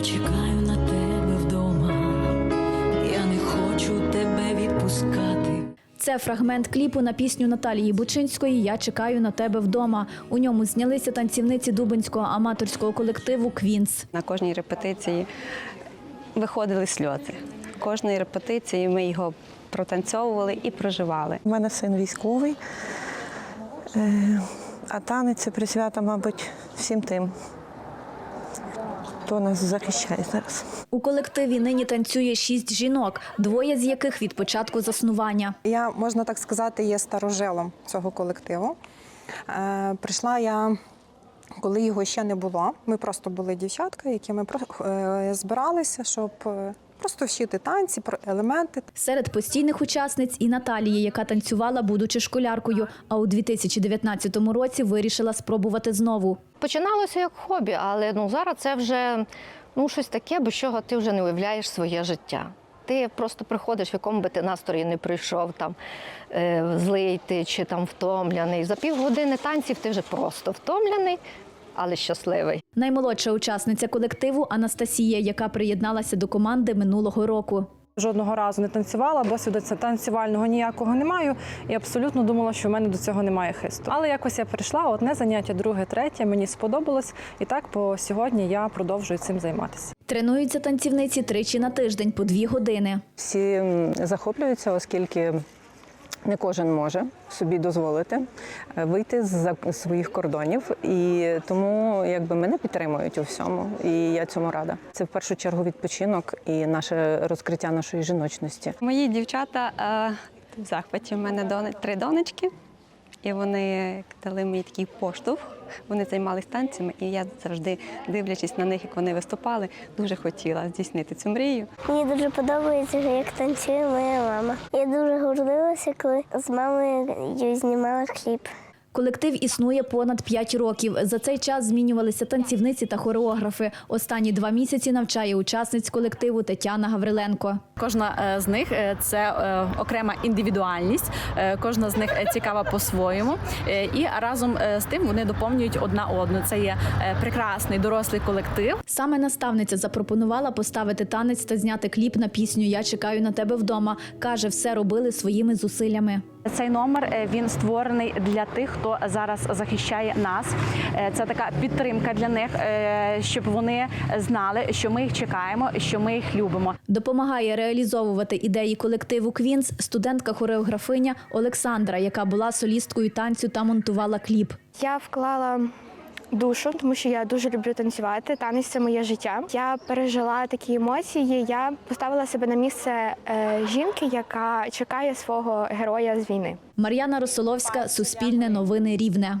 Я чекаю на тебе вдома, я не хочу тебе відпускати. Це фрагмент кліпу на пісню Наталії Бучинської Я чекаю на тебе вдома. У ньому знялися танцівниці дубинського аматорського колективу Квінс. На кожній репетиції виходили сльози. Кожної репетиції ми його протанцьовували і проживали. У мене син військовий, е, а танець це присвята, мабуть, всім тим, хто нас захищає зараз. У колективі нині танцює шість жінок, двоє з яких від початку заснування. Я, можна так сказати, є старожилом цього колективу. Е, прийшла я, коли його ще не було. Ми просто були дівчатка, які ми е, збиралися, щоб е, просто вчити танці, про елементи. Серед постійних учасниць і Наталія, яка танцювала, будучи школяркою, а у 2019 році вирішила спробувати знову. Починалося як хобі, але ну зараз це вже ну щось таке, без чого ти вже не уявляєш своє життя. Ти просто приходиш, в якому би ти настрої не прийшов, там е, злий ти чи там втомлений. За півгодини танців ти вже просто втомлений, але щасливий. Наймолодша учасниця колективу Анастасія, яка приєдналася до команди минулого року. Жодного разу не танцювала, досвіду це- танцювального ніякого не маю. І абсолютно думала, що в мене до цього немає хисту. Але якось я прийшла, одне заняття, друге, третє, мені сподобалось. І так по сьогодні я продовжую цим займатися. Тренуються танцівниці тричі на тиждень по дві години. Всі захоплюються, оскільки не кожен може собі дозволити е, вийти з своїх кордонів. І тому якби мене підтримують у всьому. І я цьому рада. Це в першу чергу відпочинок і наше розкриття нашої жіночності. Мої дівчата е, в захваті. У мене три донечки, і вони дали мені такий поштовх. Вони займалися танцями, і я завжди, дивлячись на них, як вони виступали, дуже хотіла здійснити цю мрію. Мені дуже подобається, як танцює моя мама. Я дуже гордилася, коли з мамою знімала кліп. Колектив існує понад 5 років. За цей час змінювалися танцівниці та хореографи. Останні два місяці навчає учасниць колективу Тетяна Гавриленко. Кожна е, з них е, це е, окрема індивідуальність, кожна з них цікава по-своєму. І разом з тим вони доповнюють одна одну. Це є прекрасний дорослий колектив. Саме наставниця запропонувала поставити танець та зняти кліп на пісню Я чекаю на тебе вдома. каже, все робили своїми зусиллями. Цей номер е, він створений для тих, хто зараз захищає нас. Е, Це така підтримка для них, е, щоб вони знали, що ми їх чекаємо, що ми їх любимо. Допомагає реалізовувати ідеї колективу Квінс студентка хореографиня Олександра, яка була солісткою танцю та монтувала кліп. Я вклала душу, тому що я дуже люблю танцювати. Танець це моє життя. Я пережила такі емоції. Я поставила себе на місце е, жінки, яка чекає свого героя з війни. Мар'яна Росоловська, Суспільне новини Рівне.